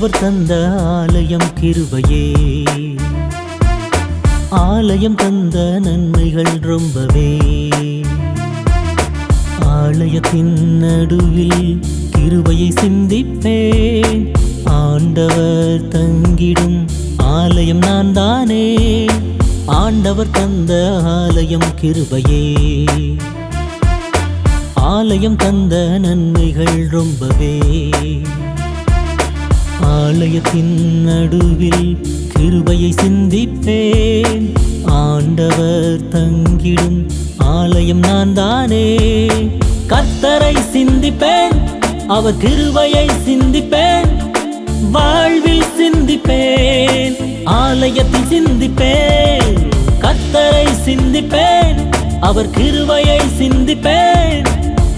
அவர் தந்த ஆலயம் கிருபையே. ஆலயம் தந்த நன்மைகள் ரொம்பவே. ஆலயத்தின் நடுவில் கிருபையை சிந்திப்பேன். ஆண்டவர் தங்கிடும் ஆலயம் நான் தானே ஆண்டவர் தந்த ஆலயம் கிருபையே. ஆலயம் தந்த நன்மைகள் ரொம்பவே. ஆலயத்தின் நடுவில் கிருபையை சிந்திப்பேன். ஆண்டவர் தங்கிடும் ஆலயம் நான் தானே கத்தரை சிந்திப்பேன் அவர் கிருபையை சிந்திப்பேன். வாழ்வில் சிந்திப்பேன் ஆலயத்தில் சிந்திப்பேன். கத்தரை சிந்திப்பேன் அவர் கிருபையை சிந்திப்பேன்.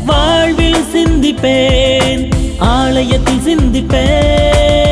வாழ்வில் சிந்திப்பேன். ஆலயத்தில் சிந்திப்பேன்.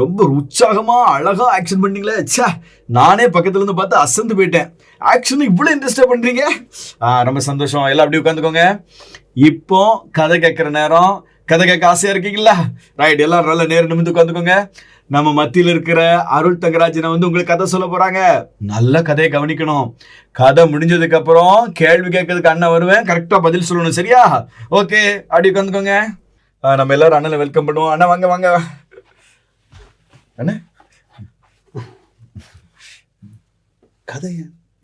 ரொம்ப உற்சாகமா அழகா ஆக்ஷன் பண்ணீங்களே. சே நானே பக்கத்துல இருந்து பார்த்து அசந்து போயிட்டேன். ஆக்ஷன் இவ்வளவு இன்ட்ரெஸ்டா பண்றீங்க? ரொம்ப சந்தோஷம். எல்லாம் அப்படியே உட்காந்துக்கோங்க. இப்போ கதை கேட்குற நேரம். கதை கேட்க ஆசையா இருக்கீங்களா ரைட் எல்லாரும் நல்ல நேரம் நிமிந்து உட்காந்துக்கோங்க. நம்ம மத்தியில் இருக்கிற அருள் தங்கராஜனை வந்து உங்களுக்கு கதை சொல்ல போறாங்க? நல்ல கதையை கவனிக்கணும். கதை முடிஞ்சதுக்கு அப்புறம் கேள்வி கேட்கறதுக்கு அண்ணன் வருவேன். கரெக்டா பதில் சொல்லணும் சரியா? ஓகே அப்படி உட்காந்துக்கோங்க. நம்ம எல்லாரும் அண்ணனை வெல்கம் பண்ணுவோம். அண்ணா வாங்க வாங்க. அண்ணே. கதை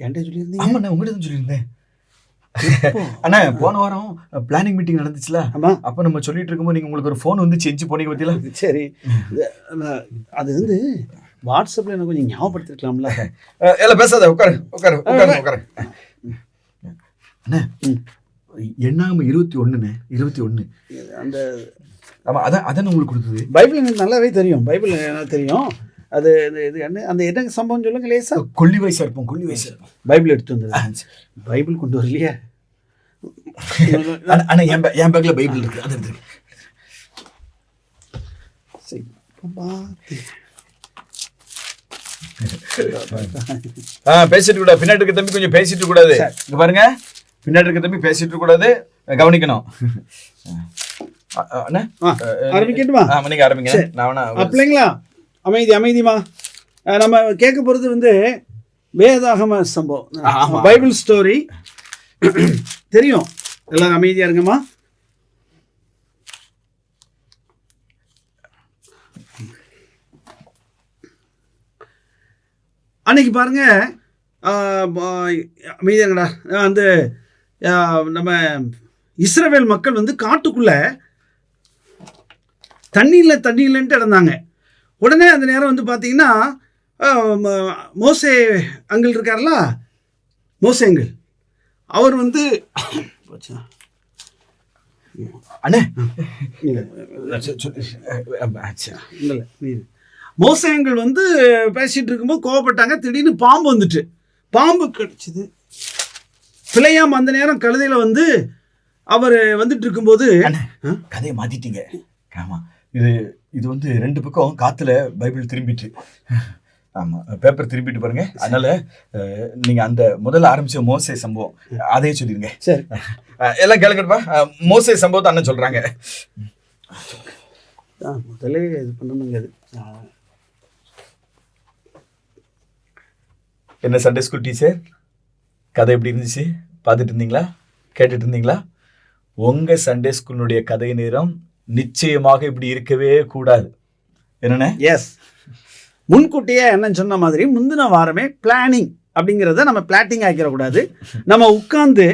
என்கிட்ட சொல்லியிருந்தீங்க? ஆமாண்ணா உங்கள்கிட்ட தான் சொல்லியிருந்தேன். அண்ணா போன வாரம் பிளானிங் மீட்டிங் நடந்துச்சுல? ஆமா. அப்ப நம்ம சொல்லிட்டு இருக்கும்போது நீங்க உங்களுக்கு ஒரு ஃபோன் வந்து செஞ்சு போனீங்க பத்தியில சரி. அது வந்து வாட்ஸ்அப்ல எனக்கு கொஞ்சம் ஞாபகப்படுத்திருக்கலாம்ல? எல்லாம் பேசாத உட்காரு உட்காரு உட்காரு உட்காரு. அண்ணா. எண்ணாம இருபத்தி ஒண்ணுண்ணே இருபத்தி ஒண்ணு. அந்த ஆமா அதான் அதான் உங்களுக்கு கொடுத்தது பைபிள் எனக்கு நல்லாவே தெரியும். பைபிள் எனக்கு தெரியும். அது இது என்ன அந்த என்ன சம்பவம் சொல்லுங்க லேசா? கொல்லி வயசா இருப்போம் கொல்லி வயசா இருப்போம். பைபிள் எடுத்து சரி. பைபிள் கொண்டு வரலையே. அண்ணா என் என் பேக்ல பைபிள் இருக்கு அது எடுத்துரு சரி, பேசிட்டு கூட பின்னாடி இருக்க தம்பி கொஞ்சம் பேசிட்டு கூடாது பாருங்க. பின்னாடி இருக்க தம்பி பேசிட்டு கூடாது கவனிக்கணும். ஆரம்பிக்கட்டுமா? ஆரம்பிங்க. அமைதி அமைதிமா நம்ம கேட்க போகிறது வந்து வேதாகம. சம்பவம். Bible story. தெரியும். எல்லாரும் அமைதியா இருங்கம்மா. அன்னைக்கு பாருங்க அந்த ஆஹ், நம்ம இஸ்ரவேல் மக்கள் வந்து காட்டுக்குள்ள தண்ணி இல்லை தண்ணி இல்லைன்ட்டு இருந்தாங்க உடனே அந்த நேரம் வந்து பார்த்தீங்கன்னா மோசே அங்கிள் இருக்கார்ல மோசே அங்கிள் அவர் வந்து? அண்ணே இல்ல, சொ- சொ- ஆ, சரி. இல்ல, இல்ல, நீ இரு. மோசே அங்கிள் வந்து பேசிட்டு இருக்கும்போது கோவப்பட்டாங்க திடீர்னு பாம்பு வந்துட்டு பாம்பு கடிச்சது பிள்ளையாம் அந்த நேரம் கழுதையில வந்து அவர் வந்துட்டு இருக்கும்போது? கதையை மாத்திட்டீங்க ஆமா இது இது வந்து ரெண்டு பக்கம் காத்துல பைபிள் திரும்பிட்டு. ஆமா பேப்பர் திரும்பிட்டு பாருங்க. அதனால அஹ், நீங்க அந்த முதல்ல ஆரம்பிச்ச மோசே சம்பவம் அதையே சொல்லிருங்க. சரி. எல்லாம் கேளுங்கப்பா. மோசே சம்பவத்தை அண்ணன் சொல்றாங்க. ஆ, முதல்ல இது பண்ணணுங்க அது என்ன சண்டே ஸ்கூல் டீச்சர் கதை எப்படி இருந்துச்சு? பார்த்துட்டு இருந்தீங்களா? கேட்டுட்டு இருந்தீங்களா? உங்க சண்டே ஸ்கூலினுடைய கதை நேரம் நிச்சயமாக இப்படி இருக்கவே கூடாது. என்னென்ன எஸ் முன்கூட்டியே என்ன சொன்ன மாதிரி முந்தின வாரமே பிளானிங் அப்படிங்கிறத நம்ம பிளாட்டிங் ஆக்கிடக்கூடாது. நம்ம உட்காந்து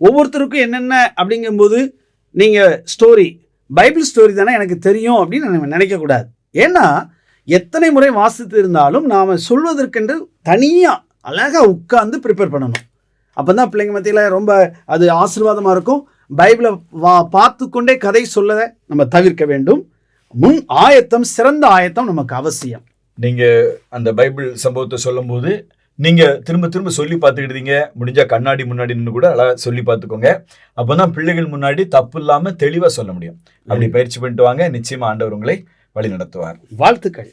ஒவ்வொருத்தருக்கும் என்னென்ன அப்படிங்கும்போது நீங்கள் ஸ்டோரி பைபிள் ஸ்டோரி தானே எனக்கு தெரியும் அப்படின்னு நம்ம நினைக்கக்கூடாது. ஏன்னா எத்தனை முறை வாசித்து இருந்தாலும் நாம் சொல்வதற்கென்று தனியாக அழகாக உட்காந்து ப்ரிப்பேர் பண்ணணும். அப்போ தான் பிள்ளைங்க மத்தியில் ரொம்ப அது ஆசீர்வாதமாக இருக்கும். பைபிளை வா பார்த்து கொண்டே கதை சொல்ல நம்ம தவிர்க்க வேண்டும். முன் ஆயத்தம் சிறந்த ஆயத்தம் நமக்கு அவசியம். நீங்க அந்த பைபிள் சம்பவத்தை சொல்லும்போது நீங்க திரும்ப திரும்ப சொல்லி பார்த்துக்கிட்டீங்க. முடிஞ்சா கண்ணாடி முன்னாடி நின்று கூட அழகா சொல்லி பார்த்துக்கோங்க. அப்பதான் பிள்ளைகள் முன்னாடி தப்பு இல்லாம தெளிவா சொல்ல முடியும். அப்படி பயிற்சி பண்ணிட்டு வாங்க. நிச்சயமா ஆண்டவர் உங்களை வழி நடத்துவார் வாழ்த்துக்கள்.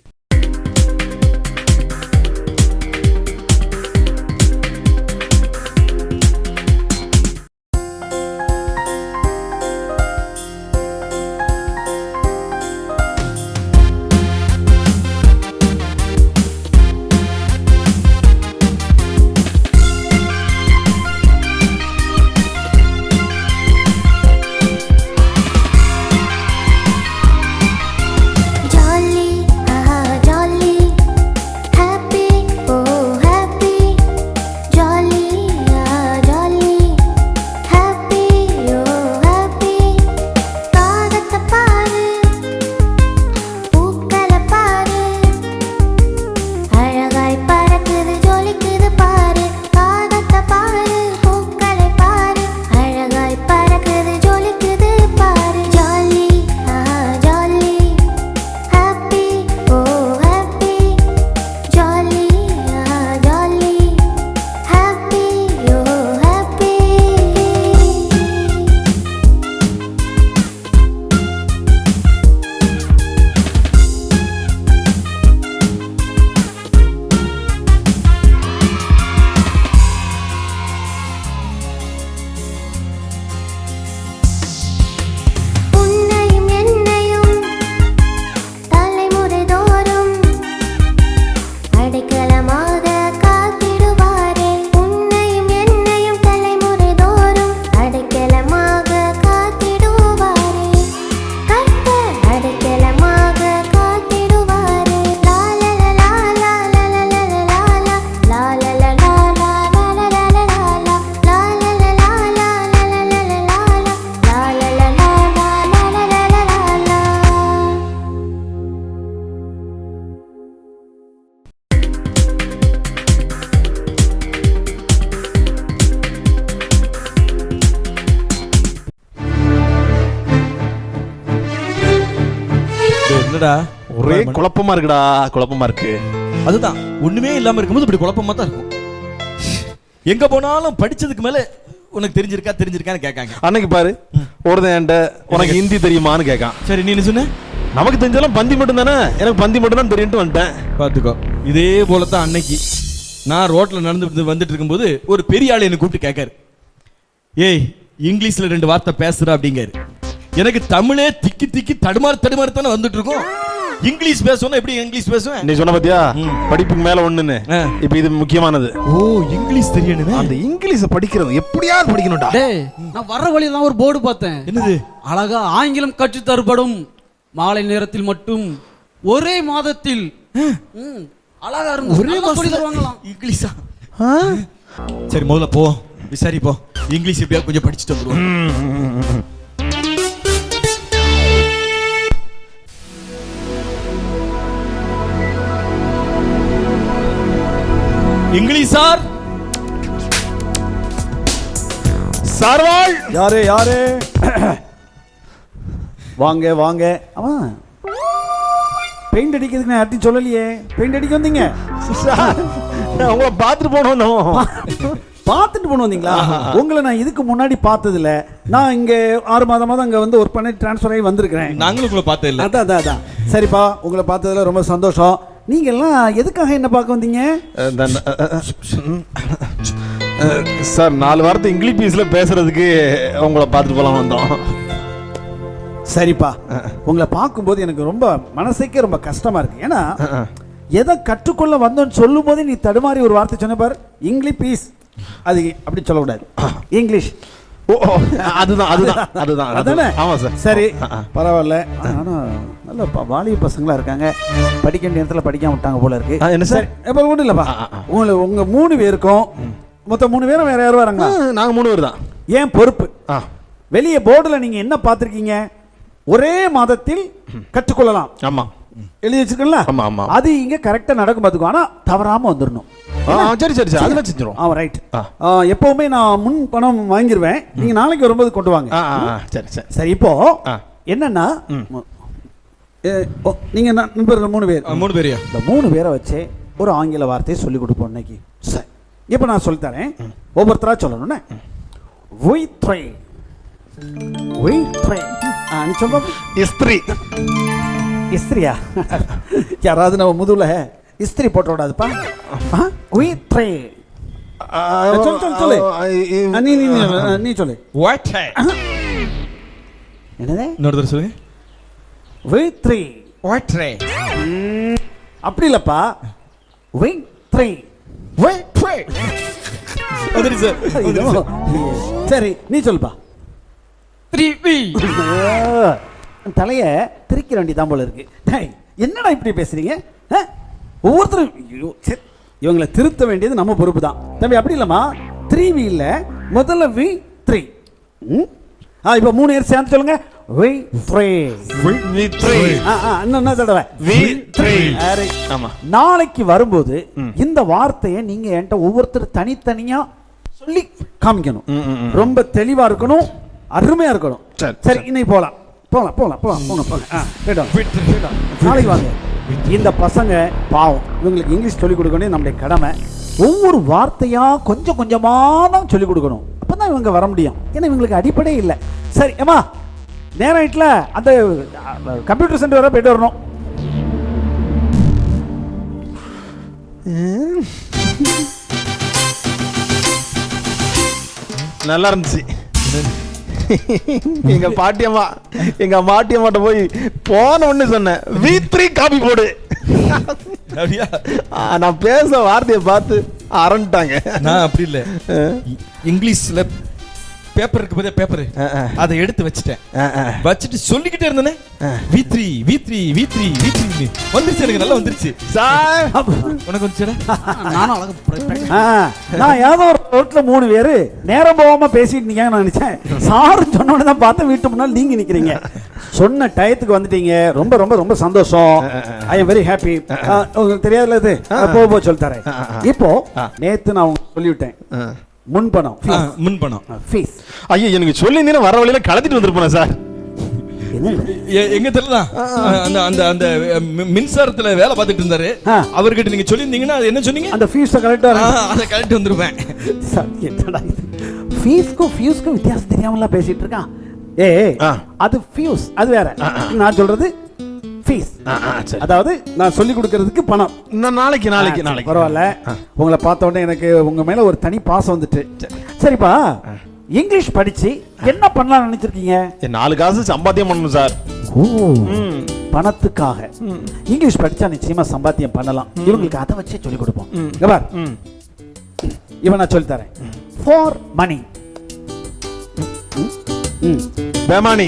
குழப்பமா இருக்குடா குழப்பமா இருக்கு. அதுதான் ஒண்ணுமே இல்லாம இருக்கும்போது இப்படி குழப்பமா தான் இருக்கும். எங்க போனாலும் படிச்சதுக்கு மேல உனக்கு தெரிஞ்சிருக்கா தெரிஞ்சிருக்கான்னு கேட்காங்க. அன்னைக்கு பாரு ஒருத்தன் என்கிட்ட உனக்கு ஹிந்தி தெரியுமான்னு கேட்கான். சரி நீ என்ன சொன்ன? நமக்கு தெரிஞ்சாலும் பந்தி மட்டும் தானே? எனக்கு பந்தி மட்டும் தான் தெரியும்ட்டு வந்துட்டேன். பாத்துக்கோ இதே போல தான் அன்னைக்கு நான் ரோட்ல நடந்து வந்துட்டு இருக்கும்போது ஒரு பெரிய ஆள் என்னை கூப்பிட்டு கேட்காரு. ஏய் இங்கிலீஷ்ல ரெண்டு வார்த்தை பேசுற அப்படிங்காரு. எனக்கு தமிழே திக்கி திக்கி தடுமாறு தடுமாறு தானே வந்துட்டு இருக்கோம். இங்கிலீஷ் பேசணும் எப்படி இங்கிலீஷ் பேசுவேன்? நீ சொன்ன பாத்தியா. படிப்புக்கு மேல ஒண்ணுன்னு. இப்ப இது முக்கியமானது. ஓ இங்கிலீஷ் தெரியணுமே? அந்த இங்கிலீஷ படிக்கிறது எப்படியாவது படிக்கணும்டா. டேய் நான் வர்ற வழியில தான் ஒரு போர்டு பார்த்தேன். என்னது? அழகா ஆங்கிலம் கற்றுத் தரப்படும் மாலை நேரத்தில் மட்டும் ஒரே மாதத்தில். ம், அழகா இருந்து ஒரே தருவாங்களாம். இங்கிலீஷா? சரி முதல்ல போ. விசாரிப்போம். இங்கிலீஷ் எப்படியா கொஞ்சம் படிச்சுட்டு வந்துருவோம். இங்கிலீஷ் சார் சார்வாள். யாரு யாரு? வாங்க வாங்க. ஆமா பெயிண்ட் அடிக்கிறதுக்கு நான் யார்ட்டையும் சொல்லலையே. பெயிண்ட் அடிக்க வந்தீங்க? உங்களை பார்த்துட்டு போனோம் பார்த்துட்டு போன வந்தீங்களா? உங்களை நான் இதுக்கு முன்னாடி பார்த்தது இல்ல நான் இங்க ஆறு மாதமா தான் அங்க வந்து ஒர்க் பண்ணி ட்ரான்ஸ்ஃபர் ஆகி வந்திருக்கிறேன். நாங்களும் உங்களை பார்த்தது இல்ல அதான் அதான் அதான். சரிப்பா உங்களை பார்த்ததுல ரொம்ப சந்தோஷம். நீங்க எல்லாம் எதுக்காக என்ன பார்க்க வந்தீங்க? சார் நாலு வாரத்தை இங்கிலீஷ் பீஸ்ல பேசுறதுக்கு உங்களை பார்த்துட்டு போலாம் வந்தோம். சரிப்பா. உங்களை பார்க்கும்போது எனக்கு ரொம்ப மனசுக்கே ரொம்ப கஷ்டமா இருக்கு. ஏன்னா எதை கற்றுக்கொள்ள வந்தோன்னு சொல்லும் போதே நீ தடுமாறி ஒரு வார்த்தை சொன்ன பார். English piece. அது அப்படி சொல்லக்கூடாது. இங்கிலீஷ். ஓ அதுதான் அதுதான் அதுதான் அதானே? அதுதான். ஆமா சார். சரி. பரவாயில்ல. ஆனா நல்ல வாலிப பசங்களா இருக்காங்க. படிக்க வேண்டிய இடத்துல படிக்காம விட்டாங்க போல இருக்கு. என்ன சார்? இப்ப ஒண்ணும் இல்லப்பா. உங்களை உங்க மூணு பேருக்கும் மொத்தம் மூணு பேரும் வேற யாரும் வராங்களா? ஆ, நாங்க மூணு பேர் தான். ஏன் பொறுப்பு? வெளியே போர்டுல நீங்க என்ன பார்த்திருக்கீங்க? ஒரே மாதத்தில் கற்றுக்கொள்ளலாம். ஆமா. எழுதி வச்சிருக்கல ஆமா, ஆமா. அது இங்க கரெக்டா நடக்கும் பாத்துக்கோ ஆனா தவறாம வந்துடணும் சரி சரி சரி. அதெல்லாம் செஞ்சிரும் ஆ ரைட். எப்பவுமே நான் முன் பணம் வாங்கிருவேன். நீங்க நாளைக்கு வரும்போது கொண்டு வாங்க. சரி சரி. சரி இப்போ. என்னன்னா ஓ, நீங்க ந- நண்பர்கள் மூணு பேர்? மூணு பேரையா? இந்த மூணு பேரை வச்சு ஒரு ஆங்கில வார்த்தையை சொல்லி கொடுப்போம் இன்னைக்கு. சரி இப்போ நான் சொல்லித்தரேன் ஒவ்வொருத்தரா சொல்லணும்னே we try we try ஆ நீ சொல்ல இஸ்திரி இஸ்திரியா யாராவது நம்ம முதுகுல இஸ்திரி போட்ட விடாதுப்பா. try ஆ, சொல்லு. சொல்லு சொல்லு நீ சொல்லு. வாட் என்னது? இன்னொரு தடவை சொல்லுங்க. We three. வாட் அப்படி இல்லப்பா. We three. வந்துரு சார் வந்துரு சார். சரி நீ சொல்லுப்பா. த்ரீ வி தலைய திரிக்கிற வேண்டி தான் போல இருக்கு. என்னடா இப்படி பேசுறீங்க? ஒவ்வொருத்தரும் இவங்களை திருத்த வேண்டியது நம்ம பொறுப்பு தான் தம்பி அப்படி இல்லம்மா. த்ரீ வி இல்ல முதல்ல வி த்ரீ ஆ இப்போ மூணு பேர் சேர்ந்து சொல்லுங்க. We three. ஆ ஆ இன்னும் என்ன தடவை. சரி. ஆமா. நாளைக்கு வரும்போது இந்த வார்த்தையை நீங்க என்கிட்ட ஒவ்வொருத்தர் தனித்தனியா சொல்லி காமிக்கணும். ரொம்ப தெளிவா இருக்கணும் அருமையா இருக்கணும். சரி, சரி இன்னைக்கு போலாம். போலாம் போலாம் போலாம் போங்க போங்க. நாளைக்கு வாங்க. இந்த பசங்க பாவம். இவங்களுக்கு இங்கிலீஷ் சொல்லிக் கொடுக்கணும் நம்முடைய கடமை. ஒவ்வொரு வார்த்தையா கொஞ்சம் கொஞ்சமா தான் சொல்லிக் கொடுக்கணும். அப்பதான் இவங்க வர முடியும். ஏன்னா இவங்களுக்கு அடிப்படை இல்லை. சரி ஏமா நேரம் ஆயிட்டுல அந்த கம்ப்யூட்டர் சென்டர் வர போயிட்டு வரணும். நல்லா இருந்துச்சு. எங்க பாட்டியம்மா எங்க பாட்டியம்மாட்ட போய் போன ஒண்ணு சொன்னேன். வி த்ரீ காப்பி போடு. அப்படியா? நான் பேச வார்த்தையை பார்த்து அரண்டாங்க நான் அப்படி இல்ல. இங்கிலீஷ்ல பேப்பர் இருக்கு பாத்தியா பேப்பர். அதை எடுத்து வச்சுட்டேன். வச்சுட்டு சொல்லிக்கிட்டே இருந்தேனே we three we three we three we three வந்துருச்சு எனக்கு நல்லா வந்துருச்சு. சார்! உனக்கு வந்துச்சுடா நானும் அழகா நான் ஏதோ ஒரு ரோட்ல மூணு பேரு நேரம் போகாம பேசிட்டு இருந்தீங்கன்னு நான் நினைச்சேன். சாரு சொன்னோட தான் பார்த்தேன் வீட்டு முன்னால் நீங்க நிக்கிறீங்க. சொன்ன டயத்துக்கு வந்துட்டீங்க. ரொம்ப ரொம்ப ரொம்ப சந்தோஷம். ஐ எம் வெரி ஹாப்பி உங்களுக்கு தெரியாதுல இது? போ போ சொல்லி தரேன். இப்போ நேத்து நான் உங்களுக்கு சொல்லிவிட்டேன். முன்பணம். ஆ, முன் பணம் ஃபீஸ் ஐயோ எனக்கு சொல்லி வர வழியில கலத்திட்டு வந்திருப்பேன் சார். எங்க தெரியலாம் அந்த அந்த அந்த மின்சாரத்துல வேலை பார்த்துட்டு இருந்தாரு. ஆ. அவர்கிட்ட நீங்க சொல்லியிருந்தீங்கன்னா அது என்ன சொன்னீங்க? அந்த ஃபீஸை கரெக்டாக ஆ, அதை கழட்டி வந்துருவேன். என்னடா இது? ஃபீஸ்க்கும் ஃபியூஸ்க்கும் வித்தியாசம் தெரியாமலாம் பேசிட்டு இருக்கான். ஏய் ஆ. அது ஃபியூஸ் அது வேற. நான் சொல்றது ஃபீஸ். அதாவது நான் சொல்லி கொடுக்கறதுக்கு பணம். இன்னும் நாளைக்கு நாளைக்கு நாளைக்கு. பரவாயில்ல. உங்களை பார்த்த உடனே எனக்கு உங்க மேல ஒரு தனி பாசம் வந்துட்டு. சரிப்பா இங்கிலீஷ் படிச்சு என்ன பண்ணலாம்னு நினைச்சிருக்கீங்க? நாலு காசு சம்பாத்தியம் பண்ணணும் சார். ஓ பணத்துக்காக. இங்கிலீஷ் படிச்சா நிச்சயமா சம்பாத்தியம் பண்ணலாம். இவங்களுக்கு அதை வச்சே சொல்லி கொடுப்போம். இவன் நான் சொல்லி தரேன். ஃபார் மணி பேமானி.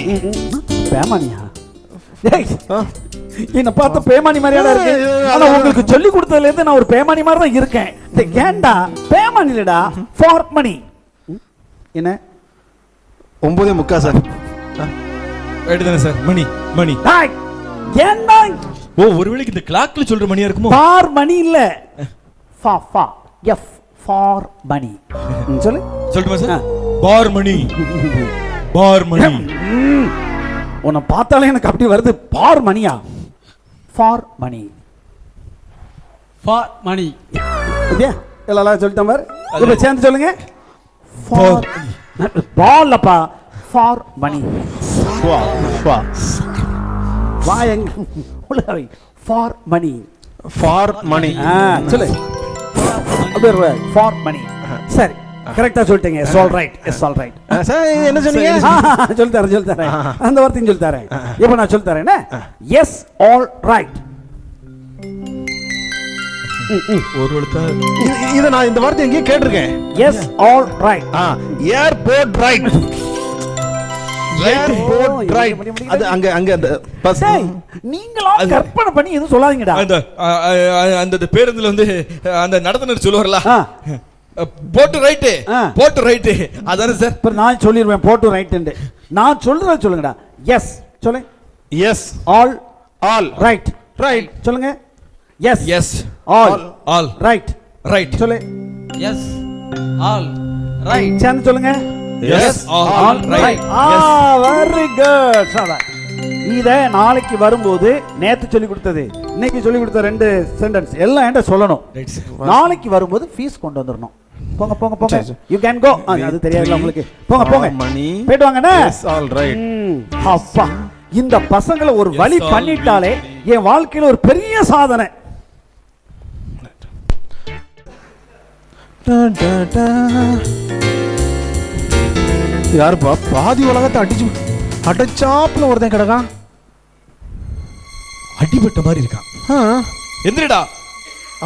பேமானியா. என்ன பார்த்த பேமானி மாதிரியாடா இருக்கு. ஆனா உங்களுக்கு சொல்லி கொடுத்ததுல இருந்து நான் ஒரு பேமானி மாதிரி தான் இருக்கேன். இந்த ஏன்டா? பேமானி இல்லடா. ஃபார் மணி என்ன? ஒன்பதே முக்கா சார். ரைட்டு தானே சார். மணி மணி. டாய் ஏன்டா? ஓ ஒருவேளைக்கு இந்த கிளாக்ல சொல்ற மணியா இருக்குமோ? ஃபார் மணி இல்ல. ஃபா ஃபா எஃப் ஃபார் மணி சொல்லு. சொல்லட்டுமா ஆ. சார் பார் மணி பார் மணி. உன்னை பார்த்தாலே எனக்கு அப்படி வருது. பார் மணியா. Four money. ஃபார் மணி. இல்லையா எல்லாம் சொல்லிட்டேன் பாரு. இப்ப சேர்ந்து சொல்லுங்க. ஃபார் பால்லப்பா ஃபார் மணி. வா வா. வா எங்க? உள்ள ஃபார் மணி. For money. ஆ சொல்லு. அப்படியே ஃபார் மணி. சரி. கரெக்டா சொல்லிட்டீங்க. Yes all right yes all right sir என்ன சொன்னீங்க? சொல்லி தரேன் சொல்லி தரேன். அந்த வார்த்தையும் சொல்லி தரேன். இப்போ நான் சொல்லி தரேன். எஸ் ஆல் ரைட் ஒரு இது- நான் இந்த வார்த்தை எங்கேயும் கேட்டிருக்கேன். Yes all right airport right airport right அது அங்க அங்க அந்த பஸ் நீங்களா கற்பனை பண்ணி எதுவும் சொல்லாதீங்கடா. அந்த அந்த பேருந்துல வந்து அந்த நடத்துனர் சொல்லுவார்ல. போட்டு ரைட்டு. ஆ. போட்டு ரைட்டு. அதானே சார்? இப்ப நான் சொல்லிடுவேன் போட்டு ரைட்டு நான் சொல்றத சொல்லுங்கடா. எஸ் சொல்லு yes all all right right சொல்லுங்க. Yes yes all all right right சொல்லு. எஸ் ஆல் ரைட் சேர்ந்து சொல்லுங்க. Yes all all right right ah very good சாதா இத நாளைக்கு வரும்போது நேத்து சொல்லி கொடுத்தது. இன்னைக்கு சொல்லி கொடுத்த ரெண்டு சென்டென்ஸ் எல்லாம் என்கிட்ட சொல்லணும். ரைட் சார் நாளைக்கு வரும்போது ஃபீஸ் கொண்டு வந்துடணும். போங்க போங்க போங்க. யூ கேன் கோ அது தெரியாதுல உங்களுக்கு போங்க போங்க. மணி போயிட்டு வாங்கண்ணே. ஆல் ரைட் அப்பா இந்த பசங்களை ஒரு வழி பண்ணிட்டாலே என் வாழ்க்கையில ஒரு பெரிய சாதனை. யாருப்பா? பாதி உலகத்தை அடிச்சு அடைச்சாப்புல ஒருத்தன் கிடக்கான். அடிபட்ட மாதிரி இருக்கான். எந்திரடா.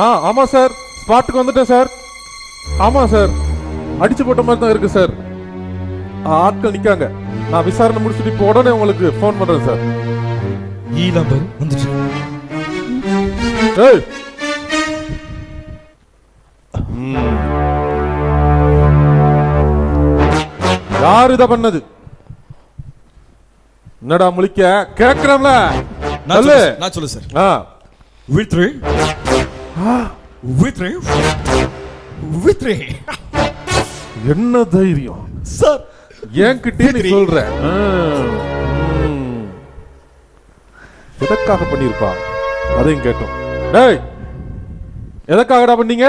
ஆ ஆமா சார். ஸ்பாட்டுக்கு வந்துட்டேன் சார். ஆமா சார் அடிச்சு போட்ட மாதிரி தான் இருக்கு சார் ஆ, ஆட்கள் நிக்காங்க. நான் விசாரணை முடிச்சுட்டு இப்போ உடனே உங்களுக்கு ஃபோன் பண்றேன் சார் ஈலாம் பாரு வந்துச்சு ஏய்! ம். யார் இத பண்ணது? என்னடா முழிக்க? கேக்குறோம்ல சொல்லு. நான் சொல்லு சார் ஆ. வித்ரு வித்ரு வித்ரு. என்ன தைரியம்? சார் என்கிட்டயே நீ சொல்ற. எதற்காக பண்ணிருப்பா அதையும் கேட்டோம். டேய் எதற்காகடா பண்ணீங்க?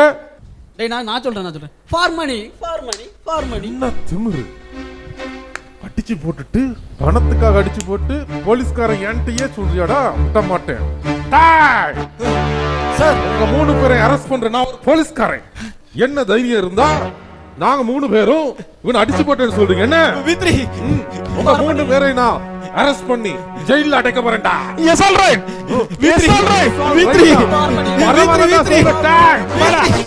டேய் நான் நான் சொல்றேன் நான் சொல்றேன். For money for money for money என்ன திமிரு? அடிச்சு போட்டுட்டு பணத்துக்காக அடிச்சு போட்டு போலீஸ்காரன் என்கிட்டயே சொல்றியாடா? விட்ட மாட்டேன்! சார் உங்க மூணு பேரை அரெஸ்ட் பண்ற நான் ஒரு போலீஸ்காரன். என்ன தைரியம் இருந்தா நாங்க மூணு பேரும் இவனை அடிச்சு போட்டேன்னு சொல்றீங்க. என்ன? வித்ரி. உங்க மூணு பேரை நான் அரெஸ்ட் பண்ணி ஜெயில அடைக்க போறேன்டா. எஸ் ரைட் வித்ரி. right. வித்ரி. சொல்லிட்டேன்.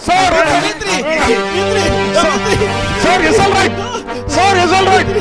சார் வித்ரி. வித்ரி. Sir. Yes right sir yes right